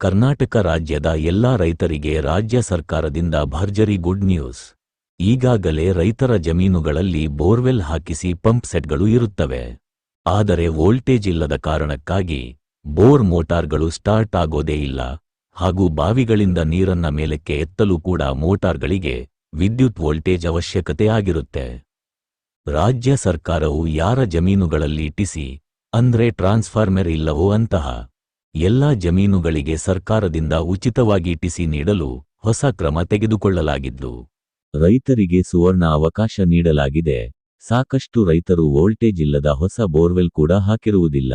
ಕರ್ನಾಟಕ ರಾಜ್ಯದ ಎಲ್ಲಾ ರೈತರಿಗೆ ರಾಜ್ಯ ಸರ್ಕಾರದಿಂದ ಭರ್ಜರಿ ಗುಡ್ ನ್ಯೂಸ್. ಈಗಾಗಲೇ ರೈತರ ಜಮೀನುಗಳಲ್ಲಿ ಬೋರ್ವೆಲ್ ಹಾಕಿಸಿ ಪಂಪ್ ಸೆಟ್ಗಳು ಇರುತ್ತವೆ. ಆದರೆ ವೋಲ್ಟೇಜ್ ಇಲ್ಲದ ಕಾರಣಕ್ಕಾಗಿ ಬೋರ್ ಮೋಟಾರ್ಗಳು ಸ್ಟಾರ್ಟ್ ಆಗೋದೇ ಇಲ್ಲ. ಹಾಗೂ ಬಾವಿಗಳಿಂದ ನೀರನ್ನ ಮೇಲಕ್ಕೆ ಎತ್ತಲು ಕೂಡ ಮೋಟಾರ್ಗಳಿಗೆ ವಿದ್ಯುತ್ ವೋಲ್ಟೇಜ್ ಅವಶ್ಯಕತೆ ಆಗಿರುತ್ತೆ. ರಾಜ್ಯ ಸರ್ಕಾರವು ಯಾರ ಜಮೀನುಗಳಲ್ಲಿ ಇಟ್ಟಿಸಿ, ಅಂದ್ರೆ ಟ್ರಾನ್ಸ್ಫಾರ್ಮರ್ ಇಲ್ಲವೋ ಅಂತಹ ಎಲ್ಲಾ ಜಮೀನುಗಳಿಗೆ ಸರ್ಕಾರದಿಂದ ಉಚಿತವಾಗಿ ಟಿಸಿ ನೀಡಲು ಹೊಸ ಕ್ರಮ ತೆಗೆದುಕೊಳ್ಳಲಾಗಿದ್ದು, ರೈತರಿಗೆ ಸುವರ್ಣ ಅವಕಾಶ ನೀಡಲಾಗಿದೆ. ಸಾಕಷ್ಟು ರೈತರು ವೋಲ್ಟೇಜ್ ಇಲ್ಲದ ಹೊಸ ಬೋರ್ವೆಲ್ ಕೂಡ ಹಾಕಿರುವುದಿಲ್ಲ.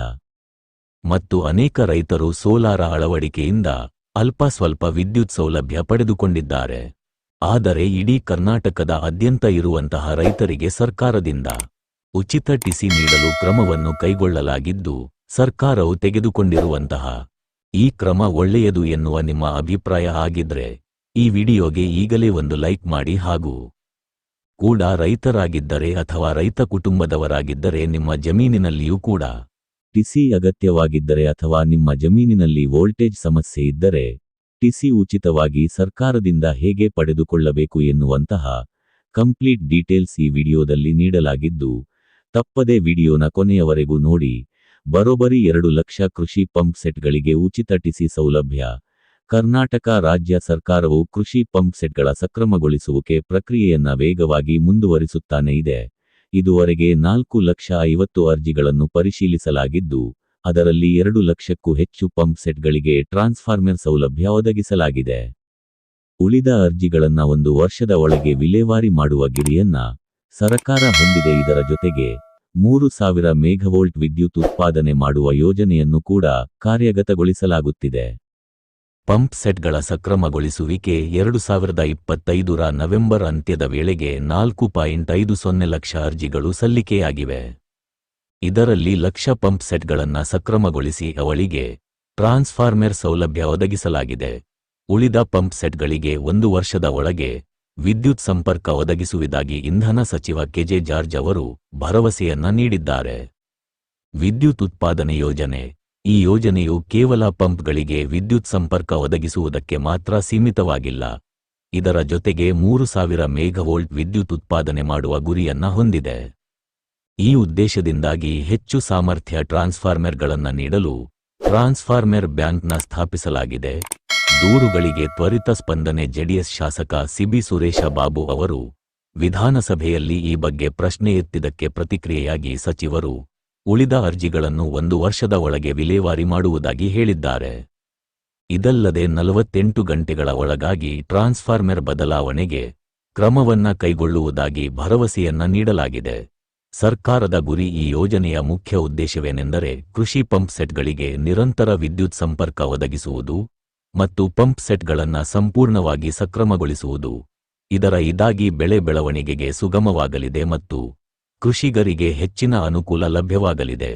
ಮತ್ತು ಅನೇಕ ರೈತರು ಸೋಲಾರ ಅಳವಡಿಕೆಯಿಂದ ಅಲ್ಪ ಸ್ವಲ್ಪ ವಿದ್ಯುತ್ ಸೌಲಭ್ಯ ಪಡೆದುಕೊಂಡಿದ್ದಾರೆ. ಆದರೆ ಇಡೀ ಕರ್ನಾಟಕದ ಆದ್ಯಂತ ಇರುವಂತಹ ರೈತರಿಗೆ ಸರ್ಕಾರದಿಂದ ಉಚಿತ ಟಿಸಿ ನೀಡಲು ಕ್ರಮವನ್ನು ಕೈಗೊಳ್ಳಲಾಗಿದ್ದು ಸರ್ಕಾರವು ತೆಗೆದುಕೊಂಡಿರುವಂತಹ ಈ ಕ್ರಮ ಒಳ್ಳೆಯದು ಎನ್ನುವ ನಿಮ್ಮ ಅಭಿಪ್ರಾಯ ಆಗಿದ್ರೆ ಈ ವಿಡಿಯೋಗೆ ಈಗಲೇ ಒಂದು ಲೈಕ್ ಮಾಡಿ ಹಾಗೂ ಕೂಡ ರೈತರಾಗಿದ್ದರೆ ಅಥವಾ ರೈತ ಕುಟುಂಬದವರಾಗಿದ್ದರೆ ನಿಮ್ಮ ಜಮೀನಿನಲ್ಲಿಯೂ ಕೂಡ ಟಿಸಿ ಅಗತ್ಯವಾಗಿದ್ದರೆ ಅಥವಾ ನಿಮ್ಮ ಜಮೀನಿನಲ್ಲಿ ವೋಲ್ಟೇಜ್ ಸಮಸ್ಯೆ ಇದ್ದರೆ ಟಿಸಿ ಉಚಿತವಾಗಿ ಸರ್ಕಾರದಿಂದ ಹೇಗೆ ಪಡೆದುಕೊಳ್ಳಬೇಕು ಎನ್ನುವಂತಹ ಕಂಪ್ಲೀಟ್ ಡೀಟೇಲ್ಸ್ ಈ ವಿಡಿಯೋದಲ್ಲಿ ನೀಡಲಾಗಿದ್ದು, ತಪ್ಪದೆ ವಿಡಿಯೋನ ಕೊನೆಯವರೆಗೂ ನೋಡಿ ಬರೋಬ್ಬರಿ ಎರಡು ಲಕ್ಷ ಕೃಷಿ ಪಂಪ್ ಸೆಟ್ಗಳಿಗೆ ಉಚಿತ ಟಿಸಿ ಸೌಲಭ್ಯ. ಕರ್ನಾಟಕ ರಾಜ್ಯ ಸರ್ಕಾರವು ಕೃಷಿ ಪಂಪ್ ಸೆಟ್ಗಳ ಸಕ್ರಮಗೊಳಿಸುವಿಕೆ ಪ್ರಕ್ರಿಯೆಯನ್ನ ವೇಗವಾಗಿ ಮುಂದುವರಿಸುತ್ತಾನೆ ಇದೆ. ಇದುವರೆಗೆ ನಾಲ್ಕು ಲಕ್ಷ ಐವತ್ತು ಅರ್ಜಿಗಳನ್ನು ಪರಿಶೀಲಿಸಲಾಗಿದ್ದು, ಅದರಲ್ಲಿ ಎರಡು ಲಕ್ಷಕ್ಕೂ ಹೆಚ್ಚು ಪಂಪ್ ಸೆಟ್ಗಳಿಗೆ ಟ್ರಾನ್ಸ್ಫಾರ್ಮರ್ ಸೌಲಭ್ಯ ಒದಗಿಸಲಾಗಿದೆ. ಉಳಿದ ಅರ್ಜಿಗಳನ್ನ ಒಂದು ವರ್ಷದ ಒಳಗೆ ವಿಲೇವಾರಿ ಮಾಡುವ ಗಿರಿಯನ್ನ ಸರಕಾರ ಹೊಂದಿದೆ. ಇದರ ಜೊತೆಗೆ ಮೂರು ಸಾವಿರ ಮೇಘವೋಲ್ಟ್ ವಿದ್ಯುತ್ ಉತ್ಪಾದನೆ ಮಾಡುವ ಯೋಜನೆಯನ್ನು ಕೂಡ ಕಾರ್ಯಗತಗೊಳಿಸಲಾಗುತ್ತಿದೆ. ಪಂಪ್ ಸೆಟ್ಗಳ ಸಕ್ರಮಗೊಳಿಸುವಿಕೆ ಎರಡು ಸಾವಿರದ ಇಪ್ಪತ್ತೈದರ ನವೆಂಬರ್ ಅಂತ್ಯದ ವೇಳೆಗೆ ನಾಲ್ಕು ಪಾಯಿಂಟ್ ಐದು ಸೊನ್ನೆ ಲಕ್ಷ ಅರ್ಜಿಗಳು ಸಲ್ಲಿಕೆಯಾಗಿವೆ. ಇದರಲ್ಲಿ ಲಕ್ಷ ಪಂಪ್ ಸೆಟ್ಗಳನ್ನು ಸಕ್ರಮಗೊಳಿಸಿ ಅವಳಿಗೆ ಟ್ರಾನ್ಸ್ಫಾರ್ಮರ್ ಸೌಲಭ್ಯ ಒದಗಿಸಲಾಗಿದೆ. ಉಳಿದ ಪಂಪ್ ಸೆಟ್ಗಳಿಗೆ ಒಂದು ವರ್ಷದ ಒಳಗೆ ವಿದ್ಯುತ್ ಸಂಪರ್ಕ ಒದಗಿಸುವುದಾಗಿ ಇಂಧನ ಸಚಿವ ಕೆಜೆ ಜಾರ್ಜ್ ಅವರು ಭರವಸೆಯನ್ನ ನೀಡಿದ್ದಾರೆ. ವಿದ್ಯುತ್ ಉತ್ಪಾದನೆ ಯೋಜನೆ. ಈ ಯೋಜನೆಯು ಕೇವಲ ಪಂಪ್ಗಳಿಗೆ ವಿದ್ಯುತ್ ಸಂಪರ್ಕ ಒದಗಿಸುವುದಕ್ಕೆ ಮಾತ್ರ ಸೀಮಿತವಾಗಿಲ್ಲ. ಇದರ ಜೊತೆಗೆ ಮೂರು ಸಾವಿರ ಮೇಘವೋಲ್ಟ್ ವಿದ್ಯುತ್ ಉತ್ಪಾದನೆ ಮಾಡುವ ಗುರಿಯನ್ನ ಹೊಂದಿದೆ. ಈ ಉದ್ದೇಶದಿಂದಾಗಿ ಹೆಚ್ಚು ಸಾಮರ್ಥ್ಯ ಟ್ರಾನ್ಸ್ಫಾರ್ಮರ್ಗಳನ್ನು ನೀಡಲು ಟ್ರಾನ್ಸ್ಫಾರ್ಮರ್ ಬ್ಯಾಂಕ್ನ ಸ್ಥಾಪಿಸಲಾಗಿದೆ. ದೂರುಗಳಿಗೆ ತ್ವರಿತ ಸ್ಪಂದನೆ ಜೆಡಿಎಸ್ ಶಾಸಕ ಸಿಬಿ ಸುರೇಶ ಬಾಬು ಅವರು ವಿಧಾನಸಭೆಯಲ್ಲಿ ಈ ಬಗ್ಗೆ ಪ್ರಶ್ನೆ ಎತ್ತಿದ್ದಕ್ಕೆ ಪ್ರತಿಕ್ರಿಯೆಯಾಗಿ ಸಚಿವರು ಉಳಿದ ಅರ್ಜಿಗಳನ್ನು ಒಂದು ವರ್ಷದ ಒಳಗೆ ವಿಲೇವಾರಿ ಮಾಡುವುದಾಗಿ ಹೇಳಿದ್ದಾರೆ. ಇದಲ್ಲದೆ ನಲವತ್ತೆಂಟು ಗಂಟೆಗಳ ಒಳಗಾಗಿ ಟ್ರಾನ್ಸ್ಫಾರ್ಮರ್ ಬದಲಾವಣೆಗೆ ಕ್ರಮವನ್ನ ಕೈಗೊಳ್ಳುವುದಾಗಿ ಭರವಸೆಯನ್ನ ನೀಡಲಾಗಿದೆ. ಸರ್ಕಾರದ ಗುರಿ ಈ ಯೋಜನೆಯ ಮುಖ್ಯ ಉದ್ದೇಶವೇನೆಂದರೆ ಕೃಷಿ ಪಂಪ್ ಸೆಟ್ಗಳಿಗೆ ನಿರಂತರ ವಿದ್ಯುತ್ ಸಂಪರ್ಕ ಒದಗಿಸುವುದು ಮತ್ತು ಪಂಪ್ ಸೆಟ್ಗಳನ್ನು ಸಂಪೂರ್ಣವಾಗಿ ಸಕ್ರಮಗೊಳಿಸುವುದು. ಇದರ ಇದಾಗಿ ಬೆಳೆ ಬೆಳವಣಿಗೆಗೆ ಸುಗಮವಾಗಲಿದೆ ಮತ್ತು ಕೃಷಿಗರಿಗೆ ಹೆಚ್ಚಿನ ಅನುಕೂಲ ಲಭ್ಯವಾಗಲಿದೆ.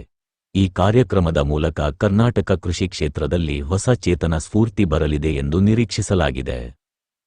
ಈ ಕಾರ್ಯಕ್ರಮದ ಮೂಲಕ ಕರ್ನಾಟಕ ಕೃಷಿ ಕ್ಷೇತ್ರದಲ್ಲಿ ಹೊಸ ಚೇತನ ಸ್ಫೂರ್ತಿ ಬರಲಿದೆ ಎಂದು ನಿರೀಕ್ಷಿಸಲಾಗಿದೆ.